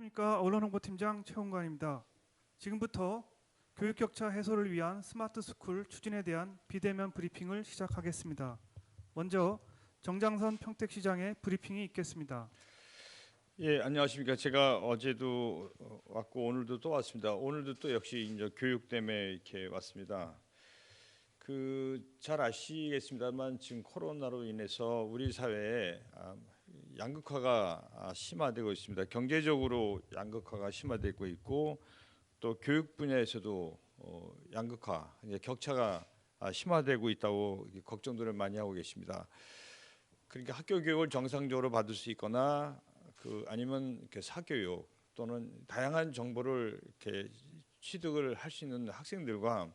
안녕하십니까 언론홍보팀장 최홍관입니다. 지금부터 교육 격차 해소를 위한 스마트 스쿨 추진에 대한 비대면 브리핑을 시작하겠습니다. 먼저 정장선 평택시장의 브리핑이 있겠습니다. 예, 안녕하십니까. 제가 어제도 어, 왔고 오늘도 또 왔습니다. 오늘도 또 역시 이제 교육 때문에 이렇게 왔습니다. 그 잘 아시겠습니다만 지금 코로나로 인해서 우리 사회에 아, 양극화가 아, 심화되고 있습니다. 경제적으로 양극화가 심화되고 있고 또 교육 분야에서도 어, 양극화, 격차가 아, 심화되고 있다고 걱정들을 많이 하고 계십니다. 그러니까 학교 교육을 정상적으로 받을 수 있거나 그 아니면 이렇게 사교육 또는 다양한 정보를 이렇게 취득을 할 수 있는 학생들과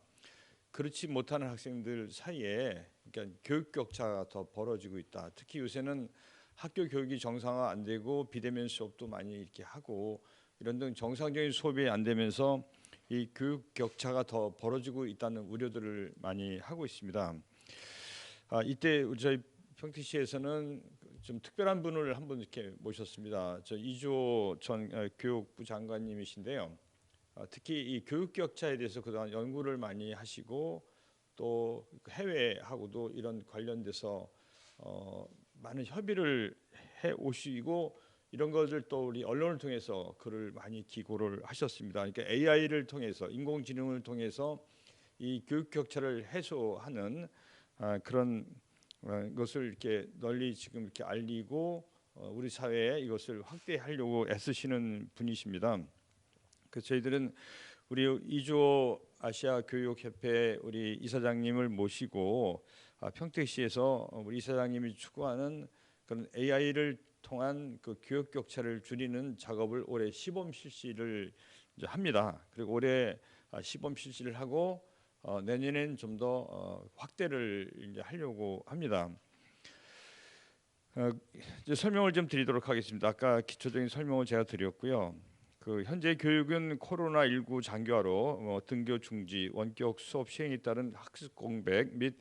그렇지 못하는 학생들 사이에 그러니까 교육 격차가 더 벌어지고 있다. 특히 요새는 학교 교육이 정상화 안 되고 비대면 수업도 많이 이렇게 하고 이런 등 정상적인 수업이 안 되면서 이 교육 격차가 더 벌어지고 있다는 우려들을 많이 하고 있습니다. 아, 이때 저희 평택시에서는 좀 특별한 분을 한 분 이렇게 모셨습니다. 저 이주호 전 어, 교육부 장관님이신데요. 아, 특히 이 교육 격차에 대해서 그동안 연구를 많이 하시고 또 해외하고도 이런 관련돼서 어, 많은 협의를 해 오시고 이런 것을 또 우리 언론을 통해서 글을 많이 기고를 하셨습니다. 그러니까 AI를 통해서 인공지능을 통해서 이 교육 격차를 해소하는 아, 그런 어, 것을 이렇게 널리 지금 이렇게 알리고 어, 우리 사회에 이것을 확대하려고 애쓰시는 분이십니다. 그 저희들은 우리 이주호 아시아 교육협회 우리 이사장님을 모시고 아, 평택시에서 우리 이사장님이 추구하는 그런 AI를 통한 그 교육 격차를 줄이는 작업을 올해 시범 실시를 합니다. 그리고 올해 아, 시범 실시를 하고 어, 내년엔 좀 더 어, 확대를 이제 하려고 합니다. 어, 이제 설명을 좀 드리도록 하겠습니다. 아까 기초적인 설명을 제가 드렸고요. 그 현재 교육은 코로나 19 장기화로 어, 등교 중지, 원격 수업 시행에 따른 학습 공백 및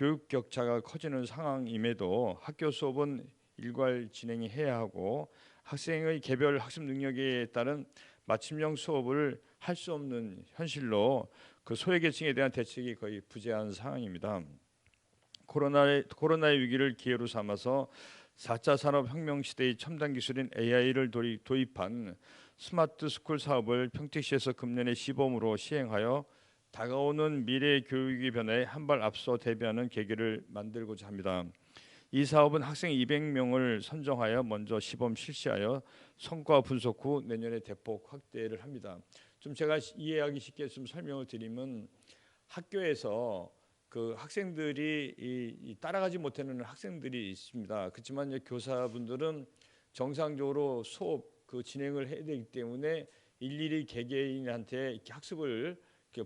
교육 격차가 커지는 상황임에도 학교 수업은 일괄 진행이 해야 하고 학생의 개별 학습 능력에 따른 맞춤형 수업을 할 수 없는 현실로 그 소외계층에 대한 대책이 거의 부재한 상황입니다. 코로나의 코로나의 위기를 기회로 삼아서 4차 산업혁명 시대의 첨단 기술인 AI를 도입, 도입한 스마트 스쿨 사업을 평택시에서 금년에 시범으로 시행하여 다가오는 미래 교육의 변화에 한 발 앞서 대비하는 계기를 만들고자 합니다. 이 사업은 학생 200명을 선정하여 먼저 시범 실시하여 성과 분석 후 내년에 대폭 확대를 합니다. 좀 제가 이해하기 쉽게 좀 설명을 드리면 학교에서 그 학생들이 따라가지 못하는 학생들이 있습니다. 그렇지만 교사분들은 정상적으로 수업 그 진행을 해야 되기 때문에 일일이 개개인한테 학습을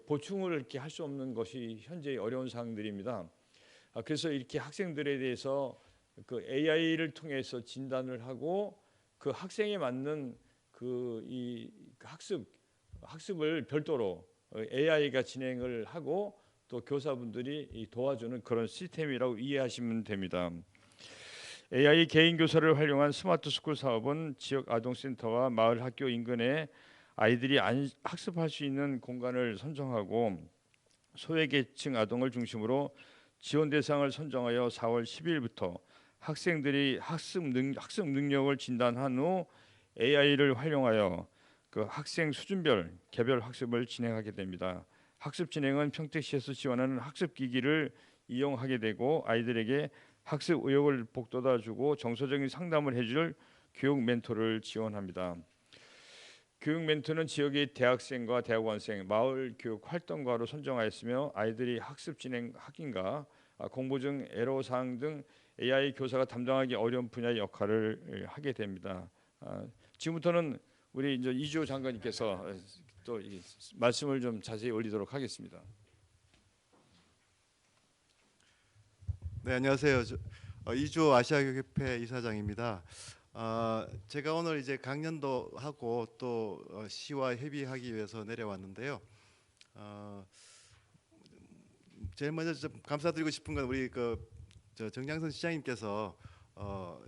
보충을 이렇게 할 수 없는 것이 현재 어려운 상황들입니다. 아, 그래서 이렇게 학생들에 대해서 그 AI를 통해서 진단을 하고 그 학생에 맞는 그 이 학습 학습을 별도로 AI가 진행을 하고 또 교사분들이 이 도와주는 그런 시스템이라고 이해하시면 됩니다. AI 개인 교사를 활용한 스마트 스쿨 사업은 지역 아동센터와 마을 학교 인근에 아이들이 안, 학습할 수 있는 공간을 선정하고 소외계층 아동을 중심으로 지원 대상을 선정하여 4월 10일부터 학생들이 학습 능 학습 능력을 진단한 후 AI를 활용하여 그 학생 수준별 개별 학습을 진행하게 됩니다. 학습 진행은 평택시에서 지원하는 학습 기기를 이용하게 되고 아이들에게 학습 의욕을 북돋아주고 정서적인 상담을 해줄 교육 멘토를 지원합니다. 교육 멘토는 지역의 대학생과 대학원생, 마을 교육 활동가로 선정하였으며 아이들이 학습 진행 확인과 아, 공부 중 애로 사항 등 AI 교사가 담당하기 어려운 분야의 역할을 하게 됩니다. 아, 지금부터는 우리 이제 이주호 장관님께서 또이 말씀을 좀 자세히 올리도록 하겠습니다. 네 안녕하세요. 저, 어, 이주 아시아교육협회 이사장입니다. 어, 제가 오늘 이제 강연도 하고 또 어, 시와 협의하기 위해서 내려왔는데요. 어, 제일 먼저 좀 감사드리고 싶은 건 우리 그저 정장선 시장님께서 어,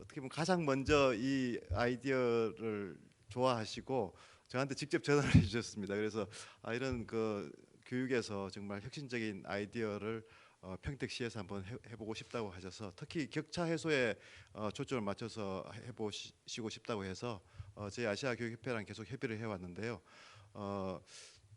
어떻게 보면 가장 먼저 이 아이디어를 좋아하시고 저한테 직접 전화를 해주셨습니다. 그래서 아, 이런 그 교육에서 정말 혁신적인 아이디어를 어, 평택시에서 한번 해, 해보고 싶다고 하셔서 특히 격차 해소에 어, 초점을 맞춰서 해보시고 싶다고 해서 어, 저희 아시아 교육협회랑 계속 협의를 해왔는데요. 어,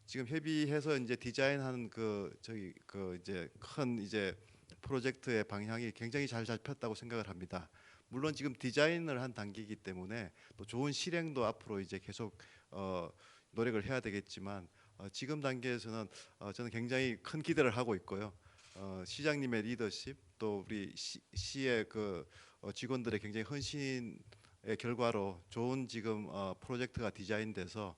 지금 협의해서 이제 디자인하는 그 저기 그 이제 큰 이제 프로젝트의 방향이 굉장히 잘 잡혔다고 생각을 합니다. 물론 지금 디자인을 한 단계이기 때문에 또 좋은 실행도 앞으로 이제 계속 어, 노력을 해야 되겠지만 어, 지금 단계에서는 어, 저는 굉장히 큰 기대를 하고 있고요. 어, 시장님의 리더십 또 우리 시, 시의 그 어, 직원들의 굉장히 헌신의 결과로 좋은 지금 어, 프로젝트가 디자인돼서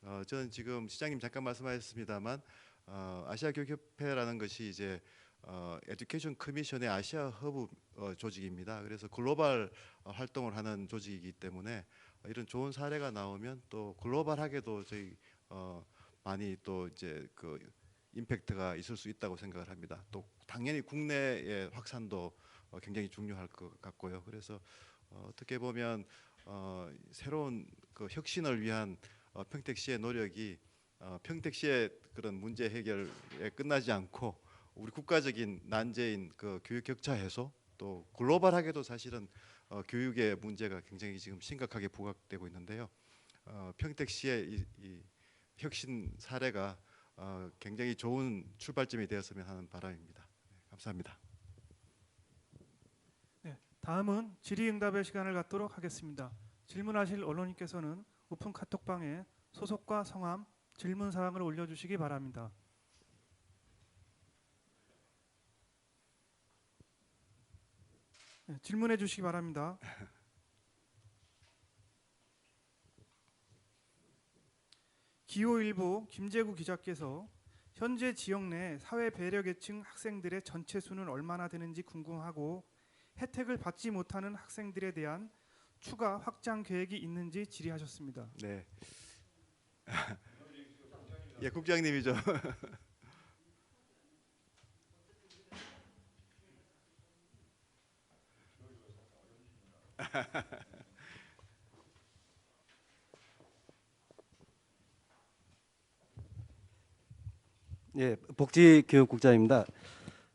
어, 저는 지금 시장님 잠깐 말씀하셨습니다만 어, 아시아 교육협회라는 것이 이제 어, 에듀케이션 커미션의 아시아 허브 어, 조직입니다. 그래서 글로벌 어, 활동을 하는 조직이기 때문에 어, 이런 좋은 사례가 나오면 또 글로벌하게도 저희 어, 많이 또 이제 그 임팩트가 있을 수 있다고 생각을 합니다. 또 당연히 국내의 확산도 어, 굉장히 중요할 것 같고요. 그래서 어, 어떻게 보면 어, 새로운 그 혁신을 위한 어, 평택시의 노력이 어, 평택시의 그런 문제 해결에 끝나지 않고 우리 국가적인 난제인 그 교육 격차 해소 또 글로벌하게도 사실은 어, 교육의 문제가 굉장히 지금 심각하게 부각되고 있는데요. 어, 평택시의 이, 이 혁신 사례가 어, 굉장히 좋은 출발점이 되었으면 하는 바람입니다. 네, 감사합니다. 다음은 질의응답의 시간을 갖도록 하겠습니다. 질문하실 언론인께서는 오픈 카톡방에 소속과 성함, 질문 사항을 올려주시기 바랍니다. 네, 질문해 주시기 바랍니다. 기호일보 김재구 기자께서 현재 지역 내 사회 배려 계층 학생들의 전체 수는 얼마나 되는지 궁금하고 혜택을 받지 못하는 학생들에 대한 추가 확장 계획이 있는지 질의하셨습니다. 네. 예, 국장님이죠. 예, 복지교육국장입니다.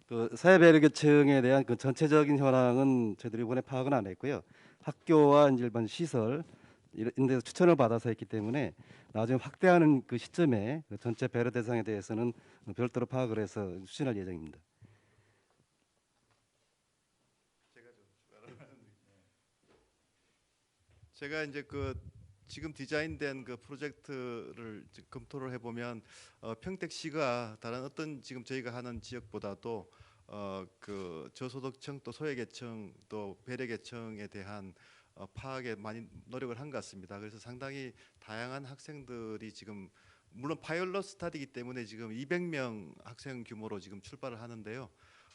그 사회배려계층에 대한 그 전체적인 현황은 저희들이 이번에 파악은 안 했고요. 학교와 일반 시설 이런 데서 추천을 받아서 했기 때문에 나중에 확대하는 그 시점에 그 전체 배려 대상에 대해서는 별도로 파악을 해서 추진할 예정입니다. 제가 이제 그 지금 디자인된 그 프로젝트를 검토를 해보면 어, 평택시가 다른 어떤 지금 저희가 하는 지역보다도 어, 그 저소득층 또 소외계층 또 배려계층에 대한 어, 파악에 많이 노력을 한 것 같습니다. 그래서 상당히 다양한 학생들이 지금 물론 파일럿 스타디이기 때문에 지금 200명 학생 규모로 지금 출발을 하는데요.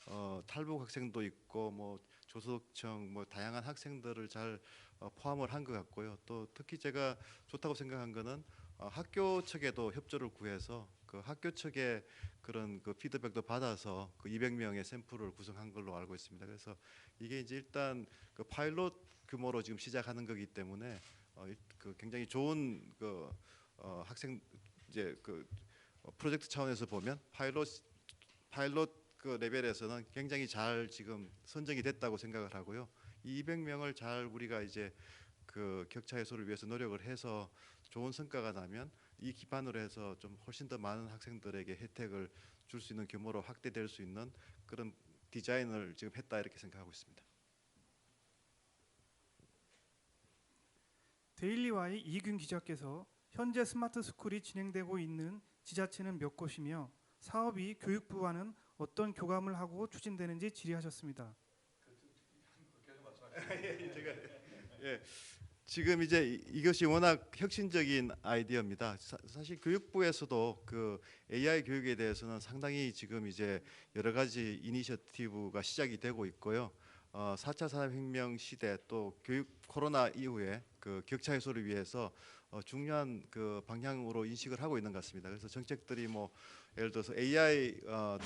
어, 탈북 학생도 있고 뭐 조소득층 뭐 다양한 학생들을 잘 어, 포함을 한 것 같고요. 또 특히 제가 좋다고 생각한 거는 어, 학교 측에도 협조를 구해서 그 학교 측의 그런 그 피드백도 받아서 그 200명의 샘플을 구성한 걸로 알고 있습니다. 그래서 이게 이제 일단 그 파일럿 규모로 지금 시작하는 거기 때문에 어, 일- 그 굉장히 좋은 그 어, 학생 이제 그 어, 프로젝트 차원에서 보면 파일럿 파일럿 그 레벨에서는 굉장히 잘 지금 선정이 됐다고 생각을 하고요. 이 200명을 잘 우리가 이제 그 격차 해소를 위해서 노력을 해서 좋은 성과가 나면 이 기반으로 해서 좀 훨씬 더 많은 학생들에게 혜택을 줄 수 있는 규모로 확대될 수 있는 그런 디자인을 지금 했다 이렇게 생각하고 있습니다. 데일리와의 이균 기자께서 현재 스마트 스쿨이 진행되고 있는 지자체는 몇 곳이며 사업이 교육부와는 어떤 교감을 하고 추진되는지 질의하셨습니다. 지금 이제 이- 이것이 워낙 혁신적인 아이디어입니다. 사, 사실 교육부에서도 그 AI 교육에 대해서는 상당히 지금 이제 여러 가지 이니셔티브가 시작이 되고 있고요. 어, 4차 산업혁명 시대 또 교육 코로나 이후에 그 격차 해소를 위해서 어, 중요한 그 방향으로 인식을 하고 있는 것 같습니다. 그래서 정책들이 뭐 예를 들어서 AI 어,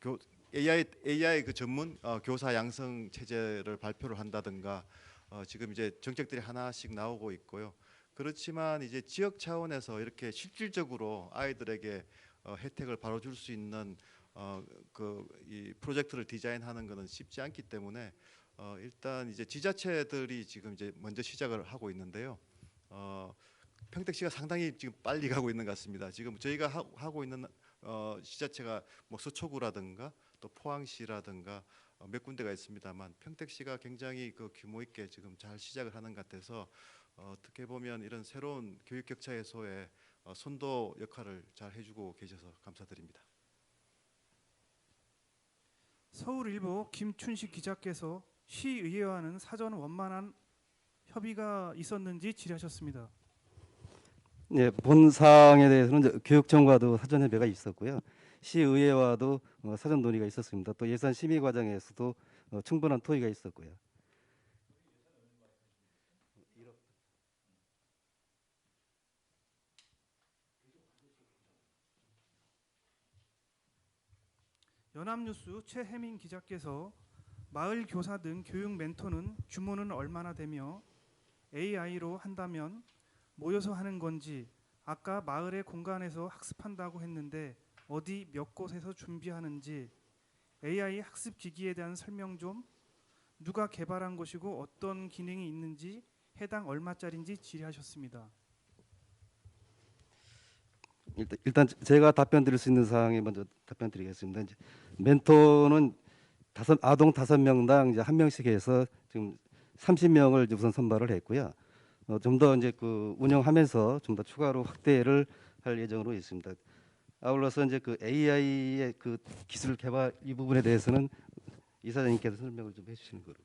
교, 교- AI AI 그 전문 어, 교사 양성 체제를 발표를 한다든가 어, 지금 이제 정책들이 하나씩 나오고 있고요. 그렇지만 이제 지역 차원에서 이렇게 실질적으로 아이들에게 어, 혜택을 바로 줄 수 있는 어, 그이 프로젝트를 디자인하는 것은 쉽지 않기 때문에 어, 일단 이제 지자체들이 지금 이제 먼저 시작을 하고 있는데요. 어, 평택시가 상당히 지금 빨리 가고 있는 것 같습니다. 지금 저희가 하, 하고 있는 어, 시자체가 뭐 서초구라든가 또 포항시라든가 어, 몇 군데가 있습니다만 평택시가 굉장히 그 규모 있게 지금 잘 시작을 하는 것 같아서 어, 어떻게 보면 이런 새로운 교육 격차 해소에 어, 선도 역할을 잘 해주고 계셔서 감사드립니다. 서울일보 김춘식 기자께서 시의회와는 사전 원만한 협의가 있었는지 질의하셨습니다. 예, 본 사항에 대해서는 교육청과도 사전 협의가 있었고요. 시의회와도 어, 사전 논의가 있었습니다. 또 예산 심의 과정에서도 어, 충분한 토의가 있었고요. 연합뉴스 최혜민 기자께서 마을 교사 등 교육 멘토는 규모는 얼마나 되며 AI로 한다면 모여서 하는 건지 아까 마을의 공간에서 학습한다고 했는데 어디 몇 곳에서 준비하는지 AI 학습 기기에 대한 설명 좀 누가 개발한 것이고 어떤 기능이 있는지 해당 얼마짜리인지 질의하셨습니다. 일단, 일단 제가 답변 드릴 수 있는 사항에 먼저 답변 드리겠습니다. 이제 멘토는 다섯 아동 다섯 명당 이제 한 명씩 해서 지금 30명을 우선 선발을 했고요. 어, 좀 더 이제 그 운영하면서 좀 더 추가로 확대를 할 예정으로 있습니다. 아울러서 이제 그 AI의 그 기술 개발 이 부분에 대해서는 이사장님께서 설명을 좀 해주시는 거로.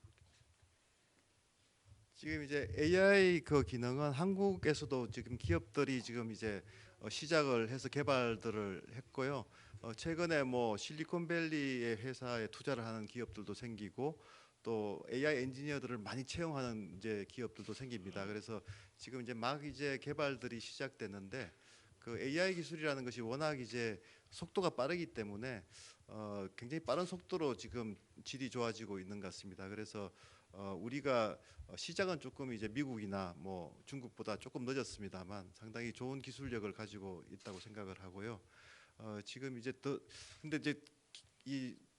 지금 이제 AI 그 기능은 한국에서도 지금 기업들이 지금 이제 어, 시작을 해서 개발들을 했고요. 어, 최근에 뭐 실리콘밸리의 회사에 투자를 하는 기업들도 생기고 또 AI 엔지니어들을 많이 채용하는 이제 기업들도 생깁니다. 그래서 지금 이제 막 이제 개발들이 시작됐는데 그 AI 기술이라는 것이 워낙 이제 속도가 빠르기 때문에 어, 굉장히 빠른 속도로 지금 질이 좋아지고 있는 것 같습니다. 그래서 어, 우리가 어, 시작은 조금 이제 미국이나 뭐 중국보다 조금 늦었습니다만 상당히 좋은 기술력을 가지고 있다고 생각을 하고요. 어, 지금 이제 더 근데 이제 이그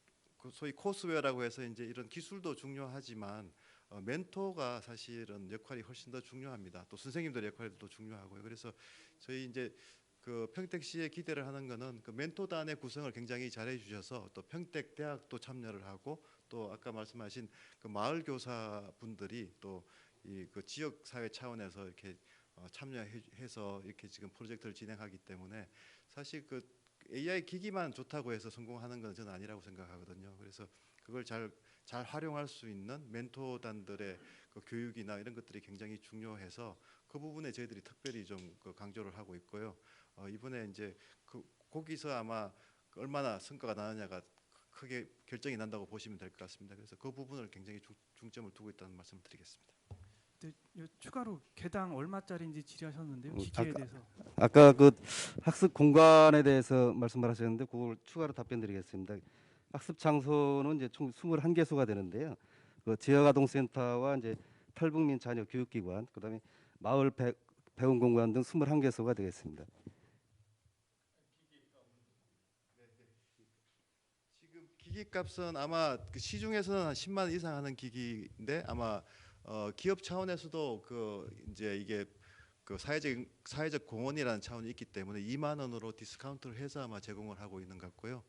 소위 코스웨어라고 해서 이제 이런 기술도 중요하지만 어, 멘토가 사실은 역할이 훨씬 더 중요합니다. 또 선생님들의 역할도 중요하고요. 그래서 저희 이제 그 평택 시에 기대를 하는 거는 그 멘토단의 구성을 굉장히 잘해 주셔서 또 평택 대학도 참여를 하고 또 아까 말씀하신 그 마을 교사 분들이 또 이 그 지역 사회 차원에서 이렇게 어, 참여해서 이렇게 지금 프로젝트를 진행하기 때문에 사실 그 AI 기기만 좋다고 해서 성공하는 건 저는 아니라고 생각하거든요. 그래서 그걸 잘 잘 활용할 수 있는 멘토단들의 그 교육이나 이런 것들이 굉장히 중요해서 그 부분에 저희들이 특별히 좀 그 강조를 하고 있고요. 어, 이번에 이제 그 거기서 아마 그 얼마나 성과가 나느냐가 크게 결정이 난다고 보시면 될 것 같습니다. 그래서 그 부분을 굉장히 중, 중점을 두고 있다는 말씀을 드리겠습니다. 네, 요 추가로 개당 얼마짜리인지 질의하셨는데요. 어, 기기에 아까- 대해서. 아까 그 학습 공간에 대해서 말씀을 하셨는데 그걸 추가로 답변드리겠습니다. 학습 장소는 이제 총 21개 소가 되는데요. 그 지역 아동 센터와 이제 탈북민 자녀 교육기관, 그다음에 마을 배, 배움 공간 등 21개 소가 되겠습니다. 지금 기기 값은 아마 그 시중에서는 한 10만 원 이상 하는 기기인데 아마 어, 기업 차원에서도 그 이제 이게 그 사회적 사회적 공헌이라는 차원이 있기 때문에 2만 원으로 디스카운트를 해서 아마 제공을 하고 있는 것 같고요.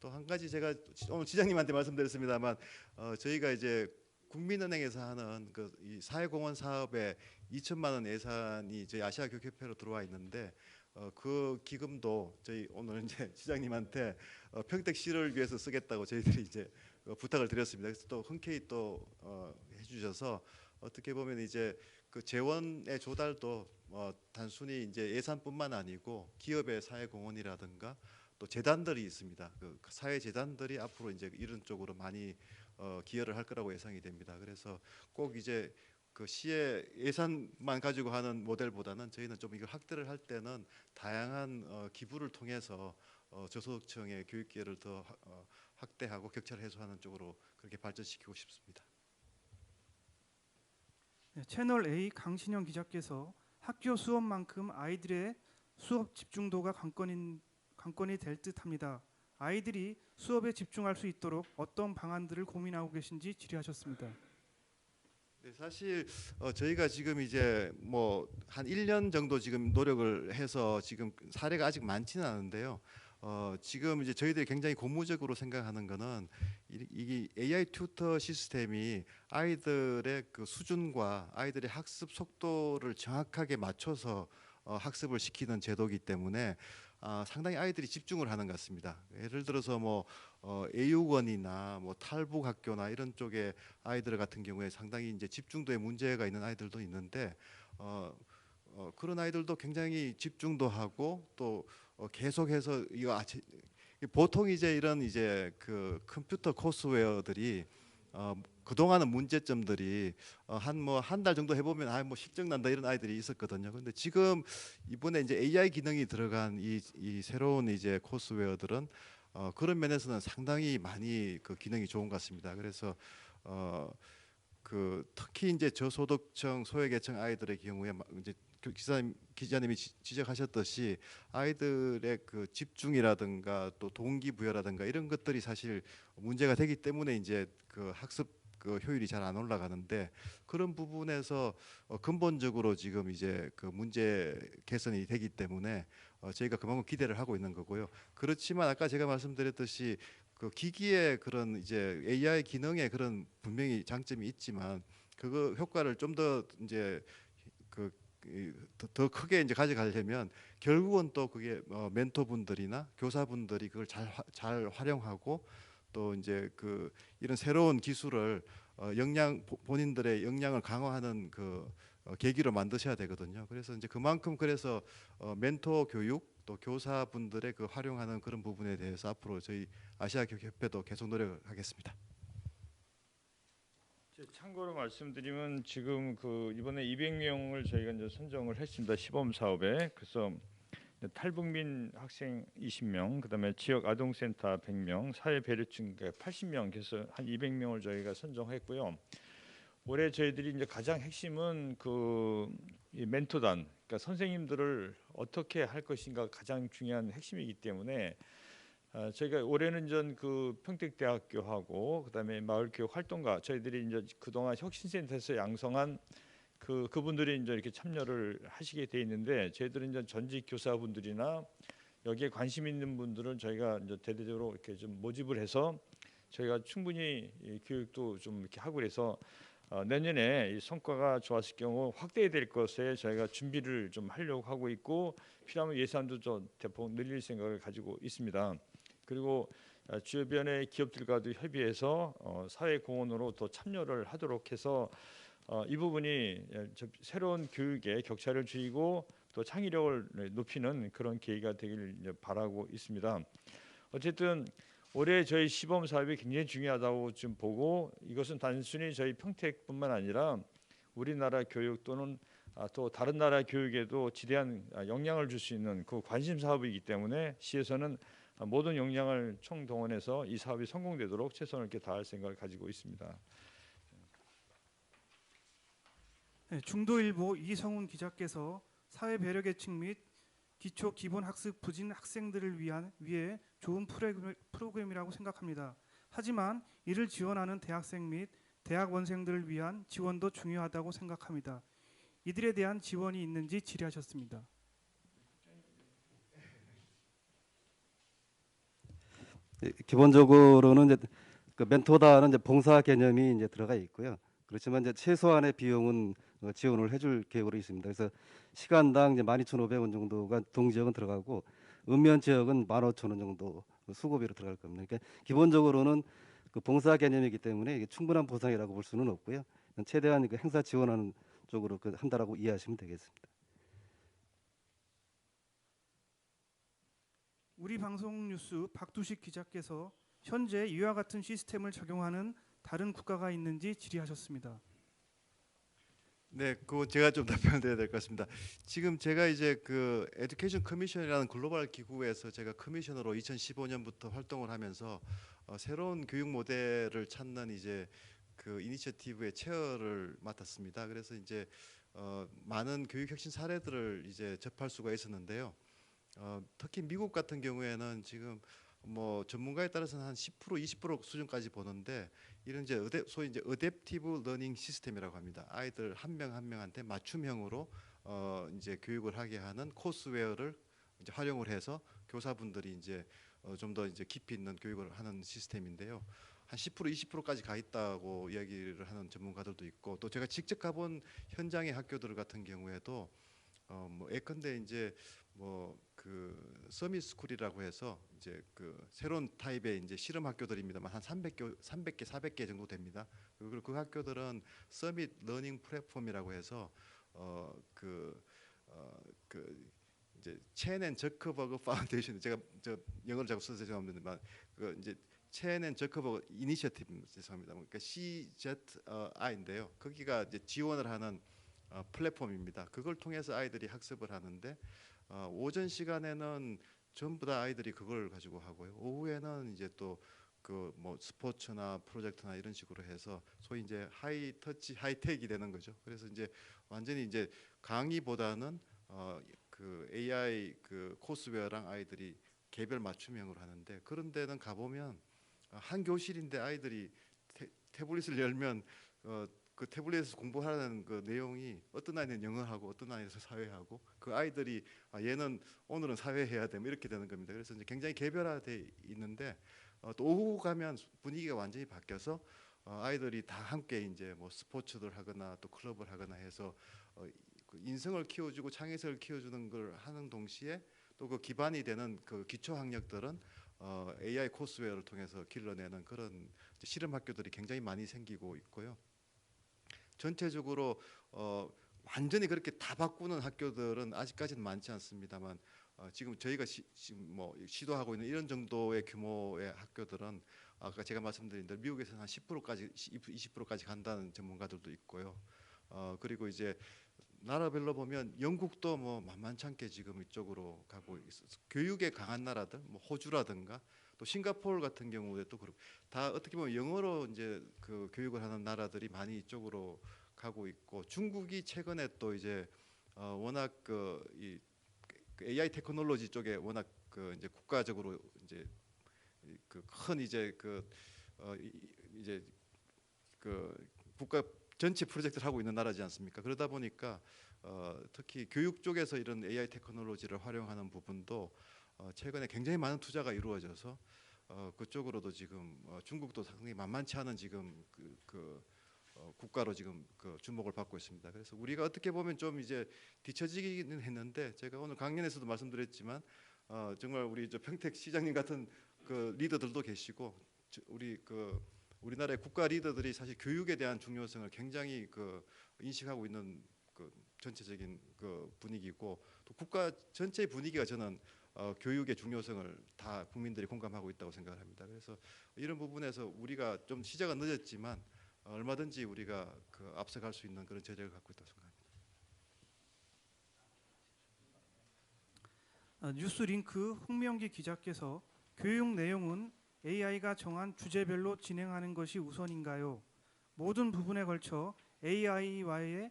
또 한 가지 제가 오늘 지장님한테 말씀드렸습니다만 어, 저희가 이제 국민은행에서 하는 그 이 사회공헌 사업에 2천만 원 예산이 저희 아시아 교육협회로 들어와 있는데 어, 그 기금도 저희 오늘 이제 시장님한테 어, 평택시를 위해서 쓰겠다고 저희들이 이제 어, 부탁을 드렸습니다. 그래서 또 흔쾌히 또 어, 해주셔서 어떻게 보면 이제 그 재원의 조달도 어, 단순히 이제 예산뿐만 아니고 기업의 사회 공헌이라든가 또 재단들이 있습니다. 그 사회 재단들이 앞으로 이제 이런 쪽으로 많이 어, 기여를 할 거라고 예상이 됩니다. 그래서 꼭 이제 그 시의 예산만 가지고 하는 모델보다는 저희는 좀 이걸 확대를 할 때는 다양한 어, 기부를 통해서 어, 저소득층의 교육 기회를 더 하- 어, 확대하고 격차를 해소하는 쪽으로 그렇게 발전시키고 싶습니다. 네, 채널 A 강신영 기자께서 학교 수업만큼 아이들의 수업 집중도가 관건인 관건이 될 듯합니다. 아이들이 수업에 집중할 수 있도록 어떤 방안들을 고민하고 계신지 질의하셨습니다. 네, 사실 어, 저희가 지금 이제 뭐 한 1년 정도 지금 노력을 해서 지금 사례가 아직 많지는 않은데요. 어, 지금 이제 저희들이 굉장히 고무적으로 생각하는 거는 이, 이 AI 튜터 시스템이 아이들의 그 수준과 아이들의 학습 속도를 정확하게 맞춰서 어, 학습을 시키는 제도이기 때문에 아, 상당히 아이들이 집중을 하는 것 같습니다. 예를 들어서 뭐 어, 애육원이나 뭐 탈북 학교나 이런 쪽에 아이들 같은 경우에 상당히 이제 집중도에 문제가 있는 아이들도 있는데 어, 어, 그런 아이들도 굉장히 집중도 하고 또 어, 계속해서 이거 아치, 보통 이제 이런 이제 그 컴퓨터 코스웨어들이 어, 그동안은 문제점들이 어, 한뭐 한 달 정도 해보면 아뭐 실증 난다 이런 아이들이 있었거든요. 근데 지금 이번에 이제 AI 기능이 들어간 이, 이 새로운 이제 코스웨어들은 어, 그런 면에서는 상당히 많이 그 기능이 좋은 것 같습니다. 그래서 어, 그 특히 이제 저소득층 소외계층 아이들의 경우에 마- 이제 그 기사님 기자님이 지- 지적하셨듯이 아이들의 그 집중이라든가 또 동기부여라든가 이런 것들이 사실 문제가 되기 때문에 이제 그 학습 그 효율이 잘 안 올라가는데 그런 부분에서 어, 근본적으로 지금 이제 그 문제 개선이 되기 때문에 어, 저희가 그만큼 기대를 하고 있는 거고요. 그렇지만 아까 제가 말씀드렸듯이 그 기기의 그런 이제 AI 기능의 그런 분명히 장점이 있지만 그거 효과를 좀 더 이제 그 이, 더, 더 크게 이제 가져가려면 결국은 또 그게 어, 멘토분들이나 교사분들이 그걸 잘, 화- 잘 활용하고 또 이제 그 이런 새로운 기술을 어, 역량 보- 본인들의 역량을 강화하는 그 어, 계기로 만드셔야 되거든요. 그래서 이제 그만큼 그래서 어, 멘토 교육 또 교사분들의 그 활용하는 그런 부분에 대해서 앞으로 저희 아시아 교육협회도 계속 노력하겠습니다. 참고로 말씀드리면 지금 그 이번에 200명을 저희가 이제 선정을 했습니다. 시범 사업에. 그래서 탈북민 학생 20명, 그다음에 지역 아동센터 100명, 사회 배려층 80명, 그래서 한 200명을 저희가 선정했고요. 올해 저희들이 이제 가장 핵심은 그이 멘토단, 그러니까 선생님들을 어떻게 할 것인가 가장 중요한 핵심이기 때문에 아, 저희가 올해는 전 그 평택대학교하고 그다음에 마을교육 활동가 저희들이 이제 그동안 혁신센터에서 양성한 그 그분들이 이제 이렇게 참여를 하시게 돼 있는데 저희들은 이제 전직 교사분들이나 여기에 관심 있는 분들은 저희가 이제 대대적으로 이렇게 좀 모집을 해서 저희가 충분히 이 교육도 좀 이렇게 하고 그래서 어, 내년에 이 성과가 좋았을 경우 확대될 것에 저희가 준비를 좀 하려고 하고 있고 필요하면 예산도 좀 대폭 늘릴 생각을 가지고 있습니다. 그리고 어, 주변의 기업들과도 협의해서 어, 사회 공헌으로 더 참여를 하도록 해서 어, 이 부분이 예, 저- 새로운 교육의 격차를 줄이고 또 창의력을 네, 높이는 그런 계기가 되길 바라고 있습니다. 어쨌든 올해 저희 시범 사업이 굉장히 중요하다고 좀 보고 이것은 단순히 저희 평택뿐만 아니라 우리나라 교육 또는 아, 또 다른 나라 교육에도 지대한 아, 영향을 줄 수 있는 그 관심 사업이기 때문에 시에서는 아, 모든 역량을 총동원해서 이 사업이 성공되도록 최선을 다할 생각을 가지고 있습니다. 네, 중도일보 이성훈 기자께서 사회 배려 계층 및 기초 기본 학습 부진 학생들을 위한 위해 좋은 프로그램, 프로그램이라고 생각합니다. 하지만 이를 지원하는 대학생 및 대학원생들을 위한 지원도 중요하다고 생각합니다. 이들에 대한 지원이 있는지 질의하셨습니다. 기본적으로는 이제 그 멘토다는 이제 봉사 개념이 이제 들어가 있고요. 그렇지만 이제 최소한의 비용은 어, 지원을 해줄 계획으로 있습니다. 그래서 시간당 이제 12,500원 정도가 동지역은 들어가고 읍면 지역은 15,000원 정도 수고비로 들어갈 겁니다. 그러니까 기본적으로는 그 봉사 개념이기 때문에 충분한 보상이라고 볼 수는 없고요. 최대한 그 행사 지원하는 쪽으로 그 한다라고 이해하시면 되겠습니다. 우리 방송 뉴스 박두식 기자께서 현재 이와 같은 시스템을 적용하는 다른 국가가 있는지 질의하셨습니다. 네, 그거 제가 좀 답변을 드려야 될 것 같습니다. 지금 제가 이제 그 에듀케이션 커미션이라는 글로벌 기구에서 제가 커미셔너로 2015년부터 활동을 하면서 어, 새로운 교육 모델을 찾는 이제 그 이니셔티브의 체어를 맡았습니다. 그래서 이제 어, 많은 교육 혁신 사례들을 이제 접할 수가 있었는데요. 어, 특히 미국 같은 경우에는 지금 뭐 전문가에 따라서는 한 10% 20% 수준까지 보는데 이런 이제 어대, 소위 이제 어댑티브 러닝 시스템이라고 합니다. 아이들 한 명 한 명한테 맞춤형으로 어, 이제 교육을 하게 하는 코스웨어를 이제 활용을 해서 교사분들이 이제 어, 좀 더 이제 깊이 있는 교육을 하는 시스템인데요. 한 10% 20%까지 가 있다고 이야기를 하는 전문가들도 있고 또 제가 직접 가본 현장의 학교들 같은 경우에도 어뭐 예컨대 이제 뭐 그 서밋 스쿨이라고 해서 이제 그 새로운 타입의 이제 실험 학교들입니다만 한 300개 300개 400개 정도 됩니다. 그리고 그 학교들은 서밋 러닝 플랫폼이라고 해서 어그 어, 그 이제 체넨 저커버그 파운데이션 제가 저 영어를 자꾸 써서 죄송합니다만 그 이제 체넨 저커버그 이니셔티브 죄송합니다. 그러니까 CZI인데요. 거기가 이제 지원을 하는 어, 플랫폼입니다. 그걸 통해서 아이들이 학습을 하는데 어, 오전 시간에는 전부 다 아이들이 그걸 가지고 하고요. 오후에는 이제 또 그 뭐 스포츠나 프로젝트나 이런 식으로 해서 소위 이제 하이 터치 하이텍이 되는 거죠. 그래서 이제 완전히 이제 강의보다는 어, 그 AI 그 코스웨어랑 아이들이 개별 맞춤형으로 하는데 그런 데는 가보면 어, 한 교실인데 아이들이 태, 태블릿을 열면 어, 그 태블릿에서 공부하는 그 내용이 어떤 아이는 영어하고 어떤 아이는 사회하고 그 아이들이 아, 얘는 오늘은 사회 해야 돼뭐 이렇게 되는 겁니다. 그래서 이제 굉장히 개별화돼 있는데 어, 또 오후 가면 분위기가 완전히 바뀌어서 어, 아이들이 다 함께 이제 뭐 스포츠들 하거나 또 클럽을 하거나 해서 어, 그 인성을 키워주고 창의성을 키워주는 걸 하는 동시에 또 그 기반이 되는 그 기초 학력들은 어, AI 코스웨어를 통해서 길러내는 그런 실험 학교들이 굉장히 많이 생기고 있고요. 전체적으로 어, 완전히 그렇게 다 바꾸는 학교들은 아직까지는 많지 않습니다만 어, 지금 저희가 시, 지금 뭐 시도하고 있는 이런 정도의 규모의 학교들은 아까 제가 말씀드린 대로 미국에서는 한 10%까지 20%까지 간다는 전문가들도 있고요. 어, 그리고 이제 나라별로 보면 영국도 뭐 만만찮게 지금 이쪽으로 가고 있어서 교육에 강한 나라들, 뭐 호주라든가 또 싱가포르 같은 경우에 또 그렇고 다 어떻게 보면 영어로 이제 그 교육을 하는 나라들이 많이 이쪽으로 가고 있고 중국이 최근에 또 이제 어, 워낙 그이 그 AI 테크놀로지 쪽에 워낙 그 이제 국가적으로 이제 그 큰 이제 그 어, 이- 이제 그 국가 전체 프로젝트를 하고 있는 나라지 않습니까? 그러다 보니까 어, 특히 교육 쪽에서 이런 AI 테크놀로지를 활용하는 부분도 어, 최근에 굉장히 많은 투자가 이루어져서 어, 그쪽으로도 지금 어, 중국도 상당히 만만치 않은 지금 그, 그 어, 국가로 지금 그 주목을 받고 있습니다. 그래서 우리가 어떻게 보면 좀 이제 뒤처지기는 했는데 제가 오늘 강연에서도 말씀드렸지만 어, 정말 우리 저 평택 시장님 같은 그 리더들도 계시고 저- 우리 그 우리나라의 국가 리더들이 사실 교육에 대한 중요성을 굉장히 그 인식하고 있는 그 전체적인 그 분위기고 또 국가 전체의 분위기가 저는 어, 교육의 중요성을 다 국민들이 공감하고 있다고 생각을 합니다. 그래서 이런 부분에서 우리가 좀 시작은 늦었지만 어, 얼마든지 우리가 그 앞서갈 수 있는 그런 재력을 갖고 있다고 생각합니다. 아, 뉴스링크 홍명기 기자께서 교육 내용은 AI가 정한 주제별로 진행하는 것이 우선인가요? 모든 부분에 걸쳐 AI와의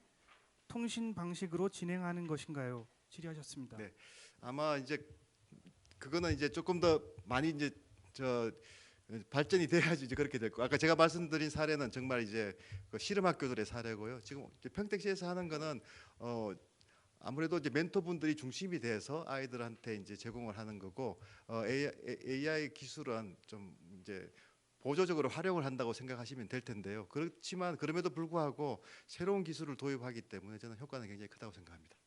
통신 방식으로 진행하는 것인가요? 질의하셨습니다. 네. 아마 이제 그거는 이제 조금 더 많이 이제 저 발전이 돼야지 이제 그렇게 될 거. 아까 제가 말씀드린 사례는 정말 이제 그 실험 학교들의 사례고요. 지금 평택시에서 하는 거는 어 아무래도 이제 멘토분들이 중심이 돼서 아이들한테 이제 제공을 하는 거고 어 AI, AI 기술은 좀 이제 보조적으로 활용을 한다고 생각하시면 될 텐데요. 그렇지만 그럼에도 불구하고 새로운 기술을 도입하기 때문에 저는 효과는 굉장히 크다고 생각합니다.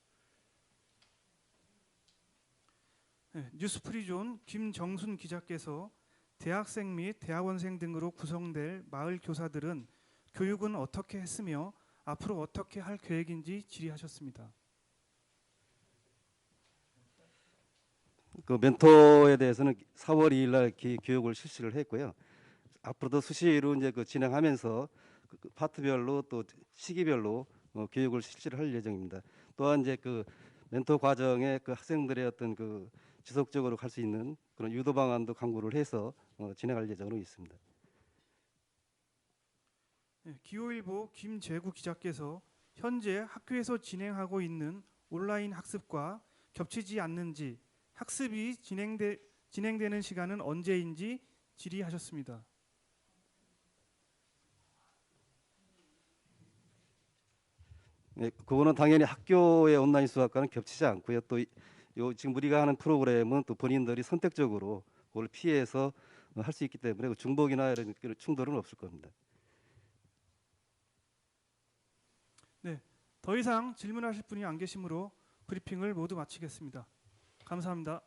네, 뉴스프리존 김정순 기자께서 대학생 및 대학원생 등으로 구성될 마을 교사들은 교육은 어떻게 했으며 앞으로 어떻게 할 계획인지 질의하셨습니다. 그 멘토에 대해서는 4월 2일 날 기- 교육을 실시를 했고요. 앞으로도 수시로 이제 그 진행하면서 그- 그 파트별로 또 시기별로 어, 교육을 실시를 할 예정입니다. 또한 이제 그 멘토 과정에 그 학생들의 어떤 그 지속적으로 갈 수 있는 그런 유도 방안도 강구를 해서 어, 진행할 예정으로 있습니다. 네, 기호일보 김재구 기자께서 현재 학교에서 진행하고 있는 온라인 학습과 겹치지 않는지 학습이 진행되, 진행되는 시간은 언제인지 질의하셨습니다. 네, 그거는 당연히 학교의 온라인 수업과는 겹치지 않고요. 또 요 지금 우리가 하는 프로그램은 또 본인들이 선택적으로 그걸 피해서 할 수 있기 때문에 그 중복이나 이런 그 충돌은 없을 겁니다. 더 이상 질문하실 분이 안 계시므로 브리핑을 모두 마치겠습니다. 감사합니다.